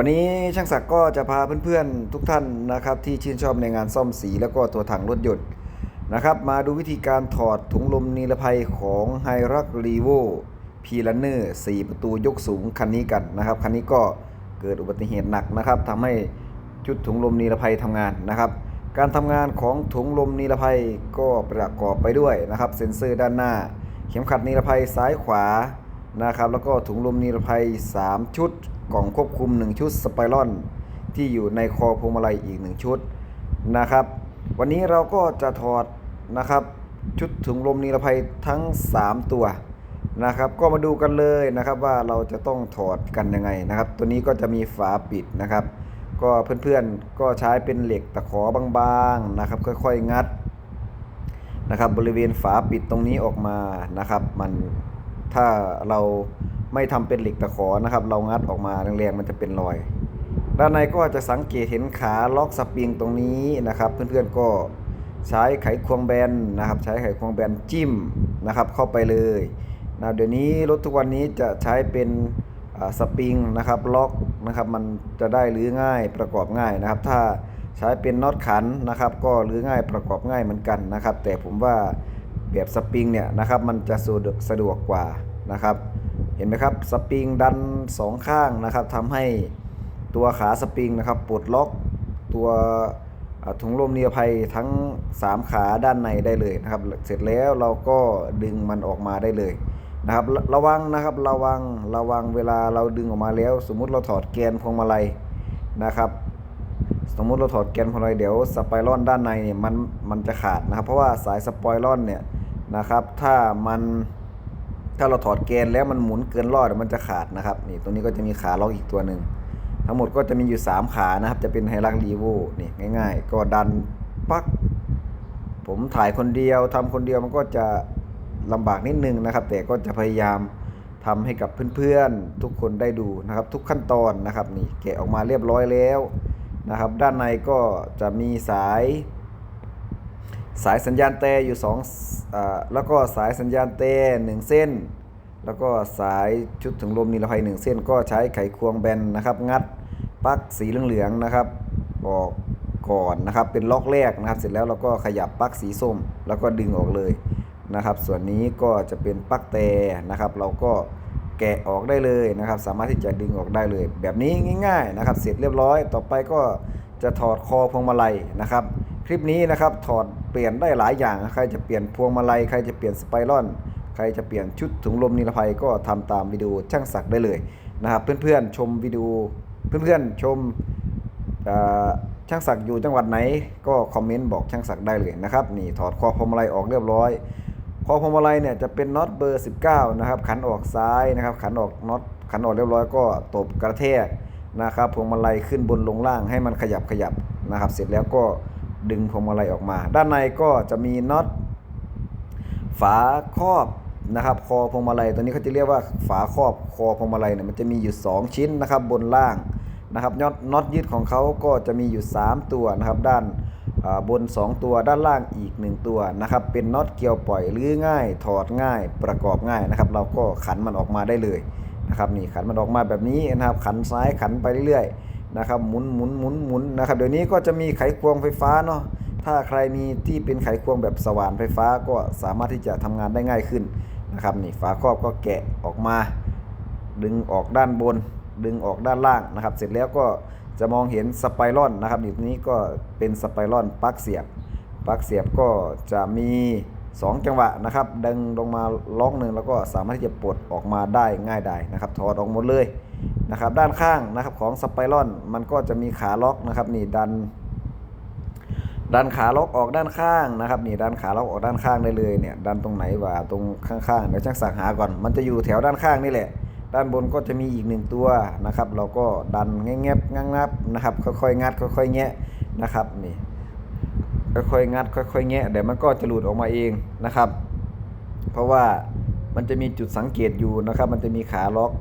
วันนี้ช่างศักดิ์ก็จะพาเพื่อนๆทุกท่านนะครับ ที่ชื่นชอบในงานซ่อมสีแล้วก็ตัวถังรถยนต์นะครับ มาดูวิธีการถอดถุงลมนิรภัยของไฮรักรีโวพีลันเนอร์4ประตูยกสูงคันนี้กันนะครับ คันนี้ก็เกิดอุบัติเหตุหนักนะครับทำให้ชุดถุงลมนิรภัยทำงานนะครับ การทำงานของถุงลมนิรภัยก็ประกอบไปด้วยนะครับ เซ็นเซอร์ด้านหน้า เข็มขัดนิรภัยซ้ายขวา นะครับแล้วก็ถุงลมนิรภัย 3 ชุด กล่องควบคุม 1 ชุดสไปรอนที่อยู่ในคอพวงมาลัยอีก 1 ชุดนะครับ วันนี้เราก็จะถอดนะครับชุดถุงลมนิรภัยทั้ง 3 ตัวนะครับ ก็มาดูกันเลยนะครับว่าเราจะต้องถอดกันยังไงนะครับ ตัวนี้ก็จะมีฝาปิดนะครับ ก็เพื่อนๆก็ใช้เป็นเหล็กตะขอบางๆนะครับ ค่อยๆงัดนะครับ บริเวณฝาปิดตรงนี้ออกมานะครับ มัน ถ้าเราไม่ทำเป็นเหล็กตะขอนะครับ เรางัดออกมาแรงๆมันจะเป็นรอย ด้านในก็จะสังเกตเห็นขาล็อกสปริงตรงนี้นะครับ เพื่อนๆก็ใช้ไขควงแบนนะครับ ใช้ไขควงแบนจิ้มนะครับ เข้าไปเลยนะเดี๋ยวนี้รถทุกวันนี้จะใช้เป็นสปริงนะครับล็อกนะครับ มันจะได้รื้อง่ายประกอบง่ายนะครับ ถ้าใช้เป็นน็อตขันนะครับ ก็รื้อง่ายประกอบง่ายเหมือนกันนะครับ แต่ผมว่า แบบสปริงเนี่ยนะครับมันจะสะดวกสะดวกกว่านะครับ เห็นไหมครับสปริงดันสองข้างนะครับทำให้ตัวขาสปริงนะครับปลดล็อกตัวถุงลมนิรภัยทั้ง 3 ขาด้านในได้เลยนะครับ เสร็จแล้วเราก็ดึงมันออกมาได้เลยนะครับ ระวังนะครับระวังระวังเวลาเราดึงออกมาแล้ว สมมุติเราถอดแกนพวงมาลัยนะครับ สมมุติเราถอดแกนพวงมาลัยเดี๋ยวสไปรอนด้านในเนี่ยมันมันจะขาดนะครับ เพราะว่าสายสปอยรอนเนี่ย นะครับ ถ้ามันถ้าเราถอดแกนแล้วมันหมุนเกินรอดมันจะขาดนะครับนี่ตรงนี้ก็จะมีขาล็อกอีกตัวหนึ่งทั้งหมดก็จะมีอยู่ 3 ขานะครับ จะเป็นไฮรักรีโวนี่ง่าย ๆ ก็ดันปัก ผมถ่ายคนเดียวทำคนเดียวมันก็จะลำบากนิดนึงนะครับ แต่ก็จะพยายามทำให้กับเพื่อนๆ ทุกคนได้ดูนะครับ ทุกขั้นตอนนะครับนี่แกะออกมาเรียบร้อยแล้วนะครับ ด้านในก็จะมีสาย สายสัญญาณเตอยู่2อแล้วก็สายสัญญาณเต1 เส้น แล้วก็สายชุดถึงลมนิรภัย 1 เส้น ก็ใช้ไขควงแบนนะครับ งัดปลั๊กสีเหลืองๆนะครับออกก่อนนะครับ เป็นล็อกแรกนะครับ เสร็จแล้วเราก็ขยับปลั๊กสีส้ม แล้วก็ดึงออกเลยนะครับ ส่วนนี้ก็จะเป็นปลั๊กแต่นะครับ เราก็แกะออกได้เลยนะครับ สามารถที่จะดึงออกได้เลย แบบนี้ง่าย ๆนะครับ เสร็จเรียบร้อย ต่อไปก็จะถอดคอพวงมาลัยนะครับ คลิปนี้นะครับถอดเปลี่ยนได้หลายอย่าง ใครจะเปลี่ยนพวงมาลัย ใครจะเปลี่ยนสไปรอน ใครจะเปลี่ยนชุดถุงลมนิรภัยก็ทำตามวิดีโอช่างศักดิ์ได้เลยนะครับ เพื่อนๆชมวิดีโอเพื่อนๆชมเอ่อช่างศักดิ์อยู่จังหวัดไหน ก็คอมเมนต์บอกช่างศักดิ์ได้เลยนะครับนี่ถอดคอพวงมาลัยออกเรียบร้อยคอพวงมาลัยเนี่ยจะเป็นน็อตเบอร์ 19 นะครับ ขันออกซ้ายนะครับ ขันออกน็อตขันออกเรียบร้อยก็ตบกระแทกนะครับพวงมาลัยขึ้นบนลงล่างให้มันขยับขยับนะครับ เสร็จแล้วก็ ดึงพวงมาลัยออกมา ด้านในก็จะมีน็อตฝาครอบนะครับคอพวงมาลัยตัวนี้เขาจะเรียกว่าฝาครอบคอพวงมาลัยเนี่ยมันจะมีอยู่ 2 ชิ้นนะครับบนล่างนะครับน็อตน็อตยึดของเขาก็จะมีอยู่ 3 ตัวนะครับด้านบน 2 ตัวด้านล่างอีก 1 ตัวนะครับเป็นน็อตเกี่ยวปล่อยรื้อง่าย ถอดง่าย ประกอบง่ายนะครับเราก็ขันมันออกมาได้เลยนะครับนี่ขันมันออกมาแบบนี้นะครับขันซ้ายขันไปเรื่อยๆ นะครับหมุนหมุนหมุนหมุนนะครับเดี๋ยวนี้ก็จะมีไขควงไฟฟ้าเนาะถ้าใครมีที่เป็นไขควงแบบสว่านไฟฟ้าก็สามารถที่จะทำงานได้ง่ายขึ้นนะครับนี่ฝาครอบก็แกะออกมา ดึงออกด้านบน ดึงออกด้านล่างนะครับ เสร็จแล้วก็จะมองเห็นสไปรอนนะครับนี่นี้ก็เป็นสไปรอนปลั๊กเสียบปลั๊กเสียบก็จะมี 2 จังหวะนะครับ ดึงลงมาล็อกหนึ่งแล้วก็สามารถที่จะปลดออกมาได้ง่ายได้นะครับถอดออกหมดเลย นะครับด้านข้างนะครับของสไปรอนมันก็จะมีขาล็อกนะครับนี่ดัน ดันขาล็อกออกด้านข้างนะครับนี่ดันขาล็อกออกด้านข้างได้เลยเนี่ยดันตรงไหนวะตรงข้างๆเดี๋ยวช่างสักหาก่อน มันจะอยู่แถวด้านข้างนี่แหละ ด้านบนก็จะมีอีกหนึ่งตัวนะครับ เราก็ดันแงบๆงับๆนะครับค่อยๆงัดค่อยๆแงะนะครับนี่ค่อยๆงัดค่อยๆแงะเดี๋ยวมันก็จะหลุดออกมาเองนะครับ เพราะว่ามันจะมีจุดสังเกตอยู่นะครับ มันจะมีขาล็อก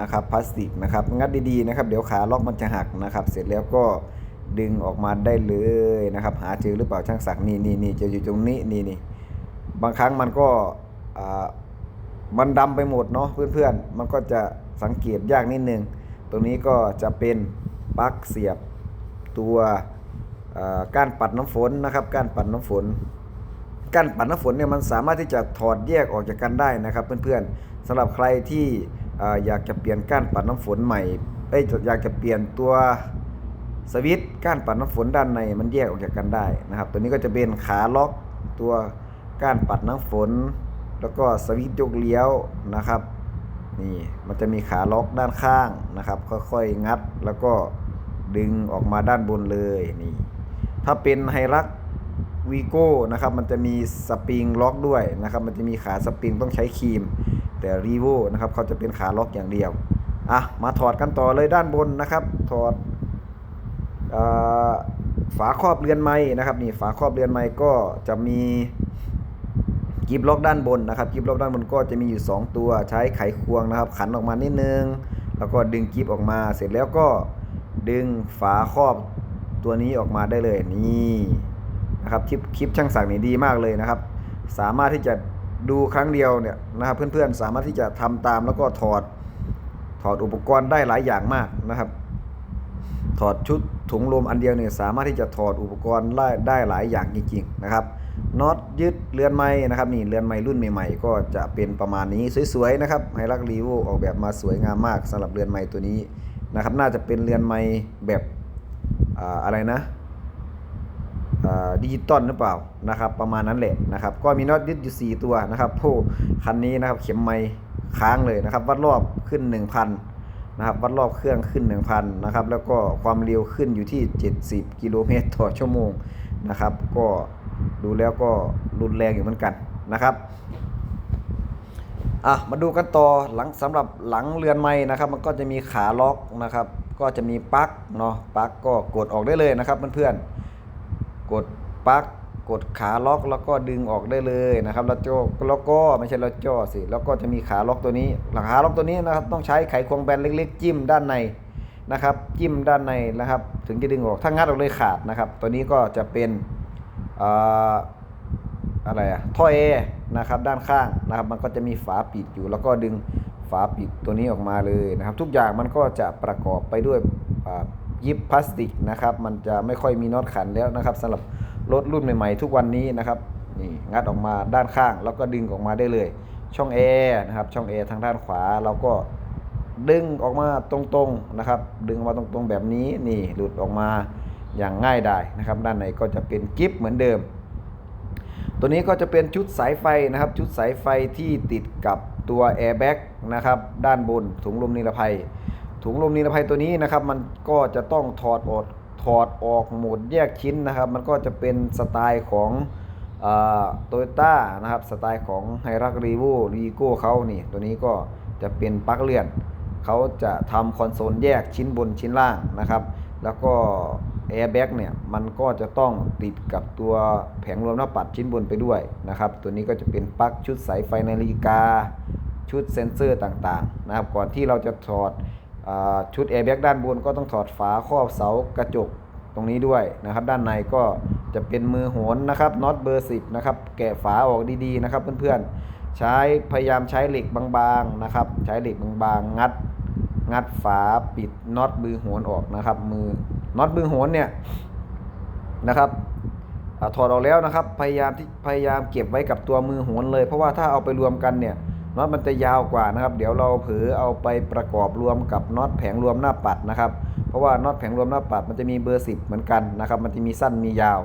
นะครับพลาสติกนะครับงัดดีๆนะครับเดี๋ยวขาล็อกมันจะหักนะครับ เสร็จแล้วก็ดึงออกมาได้เลยนะครับ หาเจอหรือเปล่าช่างศักนี่นี่นี่จะอยู่ตรงนี้นี่นี่บางครั้งมันก็มันดำไปหมดเนาะเพื่อนๆ มันก็จะสังเกตยากนิดนึง ตรงนี้ก็จะเป็นปลั๊กเสียบตัวก้านปัดน้ำฝนนะครับก้านปัดน้ำฝนก้านปัดน้ำฝนเนี่ยมันสามารถที่จะถอดแยกออกจากกันได้นะครับ เพื่อนๆสำหรับใครที่ อยากจะเปลี่ยนก้านปัดน้ำฝนใหม่ เอ้ยอยากจะเปลี่ยนตัวสวิตช์ก้านปัดน้ำฝนด้านในมันแยกออกจากกันได้นะครับ ตัวนี้ก็จะเป็นขาล็อกตัวก้านปัดน้ำฝน แล้วก็สวิตช์ยกเลี้ยวนะครับนี่มันจะมีขาล็อกด้านข้างนะครับ ค่อยๆงัดแล้วก็ดึงออกมาด้านบนเลยนี่ถ้าเป็นไฮรักวีโก้นะครับมันจะมีสปริงล็อกด้วยนะครับ มันจะมีขาสปริงต้องใช้ครีม แต่รีโวนะครับเขาจะเป็นขาล็อกอย่างเดียวอะมาถอดกันต่อเลยด้านบนนะครับถอดอฝาครอบเรือนไม้นะครับนี่ฝาครอบเรือนไม้ก็จะมีกิบล็อกด้านบนนะครับกิบล็อกด้านบนก็จะมีอยู่ 2 ตัวใช้ไขควงนะครับ ขันออกมานิดนึง แล้วก็ดึงกิบออกมา เสร็จแล้วก็ดึงฝาครอบตัวนี้ออกมาได้เลยนี่นะครับคลิปคลิปช่างศักดิ์นี่ดีมากเลยนะครับ สามารถที่จะ ดูครั้งเดียวเนี่ยนะครับเพื่อนๆสามารถที่จะทำตามแล้วก็ถอดถอดอุปกรณ์ได้หลายอย่างมากนะครับ ถอดชุดถุงลมอันเดียวเนี่ยสามารถที่จะถอดอุปกรณ์ได้ได้หลายอย่างจริงๆนะครับน็อตยึดเรือนไม้นะครับนี่เรือนไม้รุ่นใหม่ๆ ก็จะเป็นประมาณนี้สวยๆนะครับไฮรักรีวออกแบบมาสวยงามมากสำหรับเรือนไม้ตัวนี้นะครับ น่าจะเป็นเรือนไม้แบบออะไรนะ ดิจิตอลหรือเปล่านะครับ ประมาณนั้นแหละนะครับ ก็มีน็อตยึดอยู่4ตัวนะครับโอ้คันนี้นะครับเข็มไม้ค้างเลยนะครับ วัดรอบขึ้น 1,000นะครับ วัดรอบเครื่องขึ้น 1,000นะครับ แล้วก็ความเร็วขึ้นอยู่ที่ 70 กิโลเมตรต่อชั่วโมงนะครับ ก็ดูแล้วก็รุนแรงอยู่เหมือนกันนะครับอะมาดูกันต่อหลังสำหรับหลังเรือนไม้นะครับ มันก็จะมีขาล็อกนะครับ ก็จะมีปลั๊กเนาะปลั๊กก็กดออกได้เลยนะครับเพื่อนๆ กดปลั๊กกดขาล็อกแล้วก็ดึงออกได้เลยนะครับแล้วโจแล้วก็ไม่ใช่แล้วจ่อสิแล้วก็จะมีขาล็อกตัวนี้หลังขาล็อกตัวนี้นะครับต้องใช้ไขควงแบนเล็ก ๆ จิ้มด้านในนะครับ จิ้มด้านในนะครับ ถึงจะดึงออกถ้างัดออกเลยขาดนะครับ ตัวนี้ก็จะเป็นอะไรอะท่อแอร์นะครับด้านข้างนะครับ มันก็จะมีฝาปิดอยู่ แล้วก็ดึงฝาปิดตัวนี้ออกมาเลยนะครับ ทุกอย่างมันก็จะประกอบไปด้วย ยิบพลาสติกนะครับมันจะไม่ค่อยมีน็อตขันแล้วนะครับสำหรับรถรุ่นใหม่ๆ ทุกวันนี้นะครับนี่งัดออกมาด้านข้าง แล้วก็ดึงออกมาได้เลย ช่องแอร์นะครับช่องแอร์ทางด้านขวาเราก็ดึงออกมาตรงๆนะครับ ดึงออกมาตรงๆแบบนี้นี่หลุดออกมาอย่างง่ายดายนะครับ ด้านในก็จะเป็นกิฟเหมือนเดิม ตัวนี้ก็จะเป็นชุดสายไฟนะครับ ชุดสายไฟที่ติดกับตัวแอร์แบ็กนะครับ ด้านบนถุงลมนิรภัย ถุงลมนิรภัยตัวนี้นะครับ มันก็จะต้องถอดออกถอดออกหมดแยกชิ้นนะครับ มันก็จะเป็นสไตล์ของโตโยต้านะครับสไตล์ของไฮรักรีโวรีโก้เขานี่ ตัวนี้ก็จะเป็นปลั๊กเลื่อนเขาจะทำคอนโซลแยกชิ้นบนชิ้นล่างนะครับ แล้วก็แอร์แบ็กเนี่ยมันก็จะต้องติดกับตัวแผงรวมหน้าปัดชิ้นบนไปด้วยนะครับ ตัวนี้ก็จะเป็นปลั๊กชุดสายไฟนาฬิกา ชุดเซ็นเซอร์ต่างๆนะครับ ก่อนที่เราจะถอด ชุดแอร์แบ็กด้านบนก็ต้องถอดฝาครอบเสากระจกตรงนี้ด้วยนะครับ ด้านในก็จะเป็นมือโหนนะครับน็อตเบอร์ 10 นะครับ แกะฝาออกดีๆนะครับ เพื่อนๆใช้พยายามใช้เหล็กบางๆนะครับ ใช้เหล็กบางๆ งัด งัดฝาปิดน็อตมือโหนออกนะครับ มือน็อตมือโหนเนี่ยนะครับอถอดออกแล้วนะครับ พยายามที่พยายามเก็บไว้กับตัวมือโหนเลย เพราะว่าถ้าเอาไปรวมกันเนี่ย น็อตมันจะยาวกว่านะครับ เดี๋ยวเราเผลอเอาไปประกอบรวมกับน็อตแผงรวมหน้าปัดนะครับ เพราะว่าน็อตแผงรวมหน้าปัดมันจะมีเบอร์ 10 เหมือนกันนะครับ มันจะมีสั้นมียาว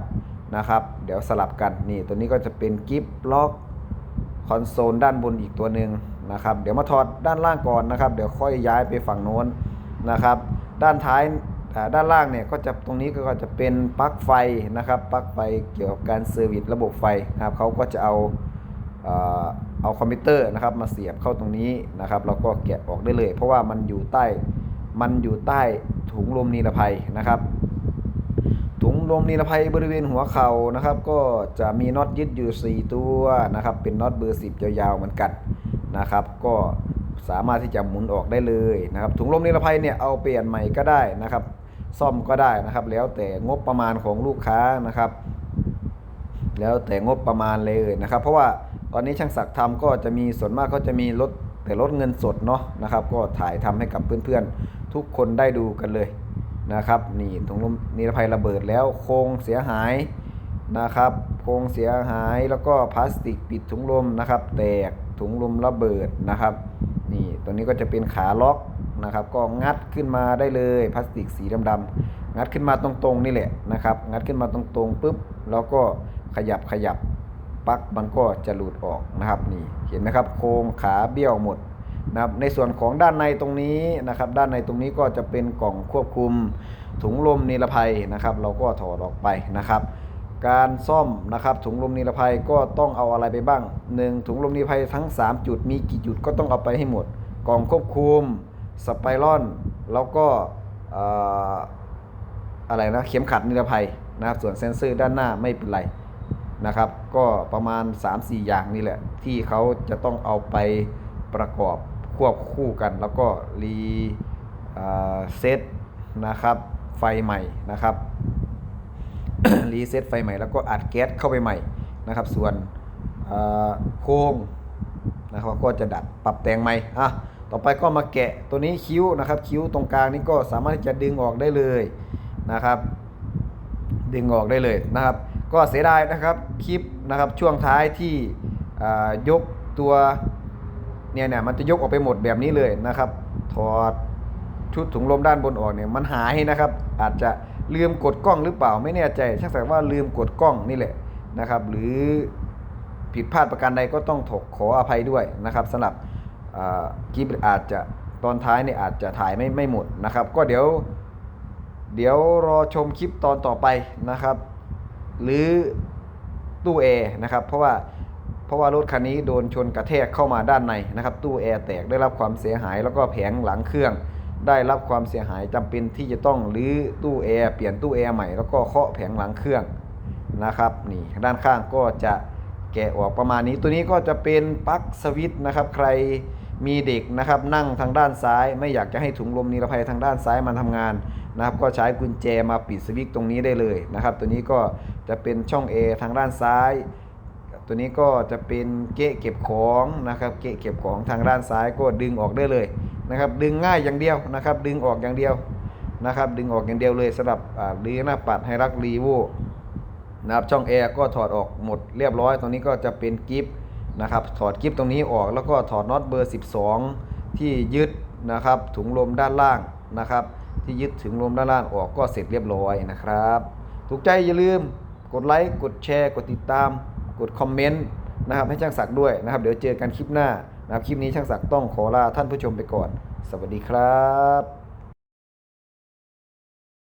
นะครับ เดี๋ยวสลับกันนี่ตัวนี้ก็จะเป็นกิฟล็อกคอนโซลด้านบนอีกตัวหนึ่งนะครับ เดี๋ยวมาถอดด้านล่างก่อนนะครับ เดี๋ยวค่อยย้ายไปฝั่งโน้นนะครับ ด้านท้ายด้านล่างเนี่ยก็จะตรงนี้ก็จะเป็นปลั๊กไฟนะครับปลั๊กไฟเกี่ยวกับการเซอร์วิสระบบไฟนะครับเขาก็จะเอา เอาคอมพิวเตอร์นะครับมาเสียบเข้าตรงนี้นะครับแล้วก็แกะออกได้เลย เพราะว่ามันอยู่ใต้มันอยู่ใต้ถุงลมนิรภัยนะครับถุงลมนิรภัยบริเวณหัวเข่านะครับ ก็จะมีน็อตยึดอยู่ 4 ตัวนะครับ เป็นน็อตเบอร์ 10 ยาวๆเหมือนกันนะครับ ก็สามารถที่จะหมุนออกได้เลยนะครับ ถุงลมนิรภัยเนี่ยเอาเปลี่ยนใหม่ก็ได้นะครับ ซ่อมก็ได้นะครับ แล้วแต่งบประมาณของลูกค้านะครับ แล้วแต่งบประมาณเลยนะครับ เพราะว่า ตอนนี้ช่างศักดิ์ทำก็จะมีส่วนมากก็จะมีลดแต่ลดเงินสดเนาะนะครับ ก็ถ่ายทำให้กับเพื่อนๆ ทุกคนได้ดูกันเลยนะครับ นี่ถุงลมนิรภัยระเบิดแล้วโครงเสียหายนะครับโครงเสียหายแล้วก็พลาสติกปิดถุงลมนะครับ แตกถุงลมระเบิดนะครับ นี่ตัวนี้ก็จะเป็นขาล็อกนะครับ ก็งัดขึ้นมาได้เลยพลาสติกสีดำๆงัดขึ้นมาตรงๆนี่แหละนะครับ งัดขึ้นมาตรงๆปุ๊บแล้วก็ขยับขยับ ปลั๊กมันก็จะหลุดออกนะครับนี่เห็นไหมครับโครงขาเบี้ยวหมดนะครับในส่วนของด้านในตรงนี้นะครับ ด้านในตรงนี้ก็จะเป็นกล่องควบคุมถุงลมนิรภัยนะครับ เราก็ถอดออกไปนะครับ การซ่อมนะครับถุงลมนิรภัยก็ต้องเอาอะไรไปบ้าง 1 ถุงลมนิรภัยทั้ง 3 จุดมีกี่จุดก็ต้องเอาไปให้หมด กล่องควบคุมสไปรอนแล้วก็เอ่ออะไรนะเข็มขัดนิรภัยนะครับส่วนเซ็นเซอร์ด้านหน้าไม่เป็นไร นะครับ ก็ประมาณ 3-4 อย่างนี่แหละ ที่เขาจะต้องเอาไปประกอบควบคู่กัน แล้วก็รีเอ่อเซตนะครับไฟใหม่นะครับรีเซ็ตไฟใหม่แล้วก็อัดแก๊สเข้าไปใหม่นะครับ ส่วนโครงนะครับก็จะดัดปรับแต่งใหม่อะต่อไปก็มาแกะตัวนี้คิ้วนะครับ คิ้วตรงกลางนี้ก็สามารถที่จะดึงออกได้เลยนะครับ ดึงออกได้เลยนะครับ ก็เสียดายนะครับคลิปนะครับช่วงท้ายที่ยกตัวเนี่ยเนี่ยมันจะยกออกไปหมดแบบนี้เลยนะครับถอดชุดถุงลมด้านบนออกเนี่ยมันหายนะครับ อาจจะลืมกดกล้องหรือเปล่าไม่แน่ใจช่างแสดงว่าลืมกดกล้องนี่แหละนะครับ หรือผิดพลาดประการใดก็ต้องถกขออภัยด้วยนะครับสำหรับคลิปอาจจะตอนท้ายเนี่ยอาจจะถ่ายไม่ไม่หมดนะครับ ก็เดี๋ยว เดี๋ยวรอชมคลิปตอนต่อไปนะครับ หรือตู้แอร์นะครับ เพราะว่าเพราะว่ารถคันนี้โดนชนกระแทกเข้ามาด้านในนะครับ ตู้แอร์แตกได้รับความเสียหายแล้วก็แผงหลังเครื่อง ได้รับความเสียหายจำเป็นที่จะต้องรื้อตู้แอร์เปลี่ยนตู้แอร์ใหม่แล้วก็เคาะแผงหลังเครื่องนะครับนี่ด้านข้างก็จะแกะออกประมาณนี้ตัวนี้ก็จะเป็นปลั๊กสวิตช์นะครับ ใคร มีเด็กนะครับนั่งทางด้านซ้าย ไม่อยากจะให้ถุงลมนิรภัยทางด้านซ้ายมันทำงานนะครับก็ใช้กุญแจมาปิดสวิตช์ตรงนี้ได้เลยนะครับ ตัวนี้ก็จะเป็นช่อง A ทางด้านซ้าย ตัวนี้ก็จะเป็นเกะเก็บของนะครับเกะเก็บของทางด้านซ้ายก็ดึงออกได้เลยนะครับ ดึงง่ายอย่างเดียวนะครับ ดึงออกอย่างเดียวนะครับ ดึงออกอย่างเดียวเลยสำหรับดีหน้าปัดไฮรักรีโวนะครับช่องแอร์ก็ถอดออกหมดเรียบร้อยตรงนี้ก็จะเป็นกิฟ นะครับ ถอดกิฟตรงนี้ออกแล้วก็ถอดน็อตเบอร์ 12 ที่ยึดนะครับถุงลมด้านล่างนะครับ ที่ยึดถึงลมด้านล่างออกก็เสร็จเรียบร้อยนะครับ ถูกใจอย่าลืมกดไลค์กดแชร์ กดติดตาม กดคอมเมนต์นะครับให้ช่างศักดิ์ด้วยนะครับ เดี๋ยวเจอกันคลิปหน้านะครับคลิปนี้ช่างศักดิ์ต้องขอลาท่านผู้ชมไปก่อน สวัสดีครับ